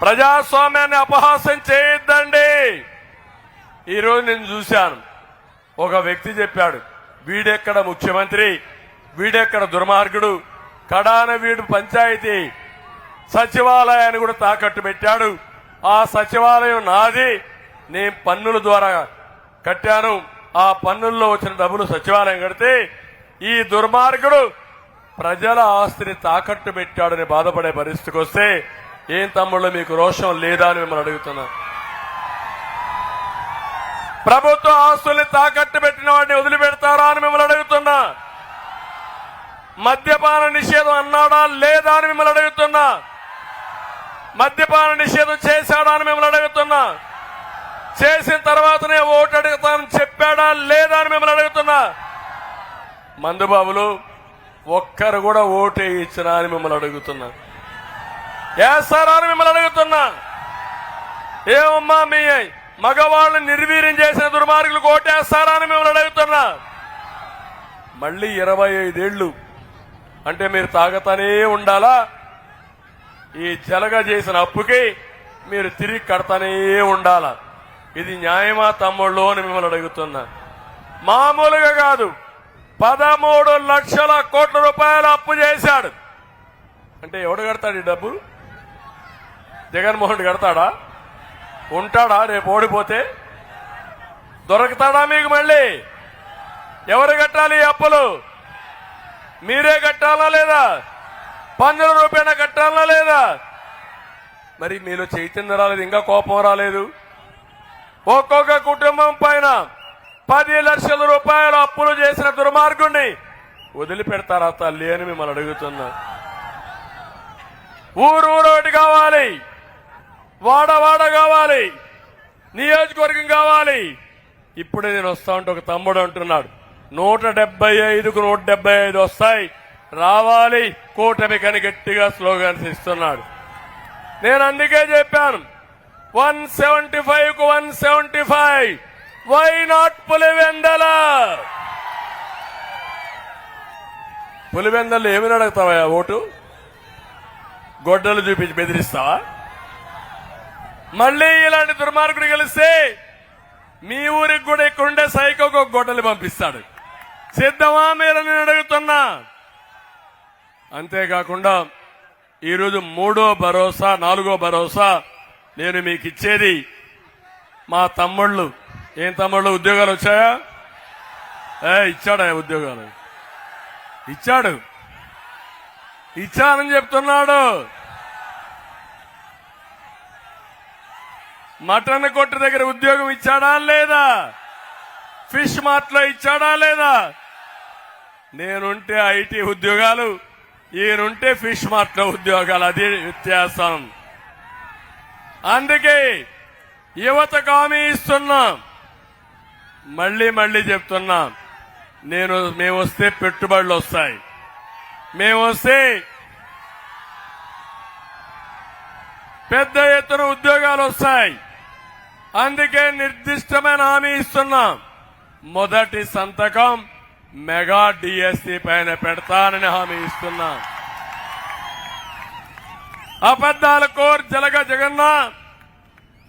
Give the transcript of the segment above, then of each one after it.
ప్రజాస్వామ్యాన్ని అపహాస్యం చేయొద్దండి. ఈరోజు నేను చూశాను. ఒక వ్యక్తి చెప్పాడు వీడెక్కడ ముఖ్యమంత్రి? వీడెక్కడ దుర్మార్గుడు? కడాన వీడు పంచాయతీ. సచివాలయాన్ని కూడా తాకట్టు పెట్టాడు. ఆ సచివాలయం నాది. నేను పన్నుల ద్వారా కట్టాను. ఆ పన్నుల్లో వచ్చిన డబ్బులు సచివాలయం కడితే ఈ దుర్మార్గుడు ప్రజల ఆస్తిని తాకట్టు పెట్టాడని బాధపడే పరిస్థితికి వస్తే ఏం తమ్ముళ్ళు మీకు రోషం లేదా అని మిమ్మల్ని అడుగుతున్నాను ప్రభుత్వ ఆస్తుల్ని తాకట్టు పెట్టిన వాడిని వదిలిపెడతారా అని మిమ్మల్ని అడుగుతున్నా. మద్యపాన నిషేధం అన్నాడా లేదా అని మిమ్మల్ని అడుగుతున్నా. మద్యపాన నిషేధం చేశాడా అని మిమ్మల్ని అడుగుతున్నా. చేసిన తర్వాతనే ఓటు అడుగుతానని చెప్పాడా లేదా అని మిమ్మల్ని అడుగుతున్నా. మందుబాబులు ఒక్కరు కూడా ఓటు ఇచ్చినా అని మిమ్మల్ని అడుగుతున్నా. వేస్తారా అని మిమ్మల్ని అడుగుతున్నా? ఏమమ్మా మీ మగవాళ్ళని నిర్వీర్యం చేసిన దుర్మార్గులు కోటేస్తారా అని మిమ్మల్ని అడుగుతున్నా? మళ్ళీ ఇరవై ఐదేళ్ళు అంటే మీరు తాగతానే ఉండాలా? ఈ జలగ చేసిన అప్పుకి మీరు తిరిగి కడతానే ఉండాలా? ఇది న్యాయమా తమ్ముళ్ళు అని మిమ్మల్ని అడుగుతున్నా. మామూలుగా కాదు. పదమూడు లక్షల కోట్ల రూపాయలు అప్పు చేశాడు. అంటే ఎవడు కడతాడు ఈ డబ్బు? జగన్మోహన్ రెడ్డి కడతాడా? ఉంటాడా? రేపు ఓడిపోతే? దొరకతాడా మీకు మళ్ళీ? ఎవరు కట్టాలి అప్పులు? మీరే కట్టాలా లేదా? పన్నుల రూపాయల కట్టాలా లేదా? మరి మీలో చైతన్యం రాలేదు ఇంకా కోపం రాలేదు. ఒక్కొక్క కుటుంబం పైన పది లక్షల రూపాయలు అప్పులు చేసిన దుర్మార్గుణ్ణి వదిలిపెడతారా తల్లి అని మిమ్మల్ని అడుగుతున్నా. ఊరు ఊరు ఒకటి కావాలి. వాడవాడ కావాలి. నియోజకవర్గం కావాలి. ఇప్పుడే నేను వస్తా ఉంటే ఒక తమ్ముడు అంటున్నాడు. నూట డెబ్బై ఐదుకు నూట డెబ్బై ఐదు వస్తాయి. రావాలి. కూటమి కని గట్టిగా స్లోగన్స్ ఇస్తున్నాడు. నేను అందుకే చెప్పాను. One seventy ఫైవ్కు one seventy five. Why not Pulivendula? పులివెందల్లో ఏమని అడుగుతావా ఓటు? గొడ్డలు చూపించి బెదిరిస్తావా? మళ్ళీ ఇలాంటి దుర్మార్గుడు గెలిస్తే మీ ఊరికి కూడా ఇక్కడుండే సైకోకు ఒక గొడ్డలు పంపిస్తాడు. సిద్ధమా మీరు నేను అడుగుతున్నా. అంతేకాకుండా ఈరోజు మూడో భరోసా నాలుగో భరోసా నేను మీకు ఇచ్చేది మా తమ్ముళ్ళు. ఏం తమ్ముళ్ళు ఉద్యోగాలు వచ్చాయా? ఏ ఇచ్చాడా ఉద్యోగాలు? ఇచ్చాడు. ఇచ్చానని చెప్తున్నాడు. మటన్ కొట్టు దగ్గర ఉద్యోగం ఇచ్చాడా లేదా? ఫిష్ మార్ట్లో ఇచ్చాడా లేదా? నేనుంటే ఐటీ ఉద్యోగాలు ఈయనుంటే ఫిష్ మార్ట్లో ఉద్యోగాలు అది వ్యత్యాసం. అందుకే యువతకు హామీ ఇస్తున్నాం. మళ్ళీ మళ్ళీ చెప్తున్నాం. నేను మేము వస్తే పెట్టుబడులు వస్తాయి. మేము వస్తే పెద్ద ఎత్తున ఉద్యోగాలు వస్తాయి. అందుకే నిర్దిష్టమైన హామీ ఇస్తున్నాం. మొదటి సంతకం మెగా డిఎస్సి పైన పెడతానని హామీ ఇస్తున్నా. అబద్దాల కోర్ జలగ జగన్న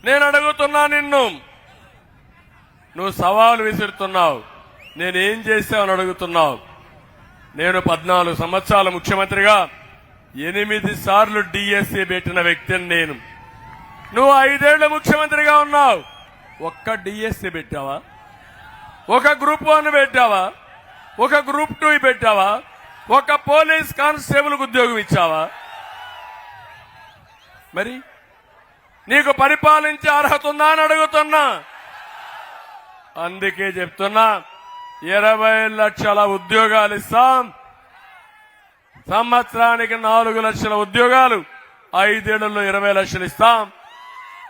నేను అడుగుతున్నా నిన్ను. నువ్వు సవాలు విసురుతున్నావు. నేనేం చేశావని అడుగుతున్నావు. నేను పద్నాలుగు సంవత్సరాల ముఖ్యమంత్రిగా ఎనిమిది సార్లు డిఎస్సి పెట్టిన వ్యక్తిని నేను. నువ్వు ఐదేళ్ళ ముఖ్యమంత్రిగా ఉన్నావు. ఒక్క డిఎస్సి పెట్టావా? ఒక గ్రూప్ వన్ పెట్టావా? ఒక గ్రూప్ టూ పెట్టావా? ఒక పోలీస్ కానిస్టేబుల్ ఉద్యోగం ఇచ్చావా? మరి నీకు పరిపాలించే అర్హత ఉందా అని అడుగుతున్నా. అందుకే చెప్తున్నా ఇరవై లక్షల ఉద్యోగాలు ఇస్తాం. సంవత్సరానికి నాలుగు లక్షల ఉద్యోగాలు ఐదేళ్ళలో ఇరవై లక్షలు ఇస్తాం.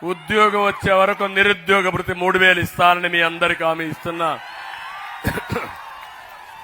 ఉద్యోగం వచ్చే వరకు నిరుద్యోగ భృతి మూడు వేలు ఇస్తానని మీ అందరికీ హామీ ఇస్తున్నా.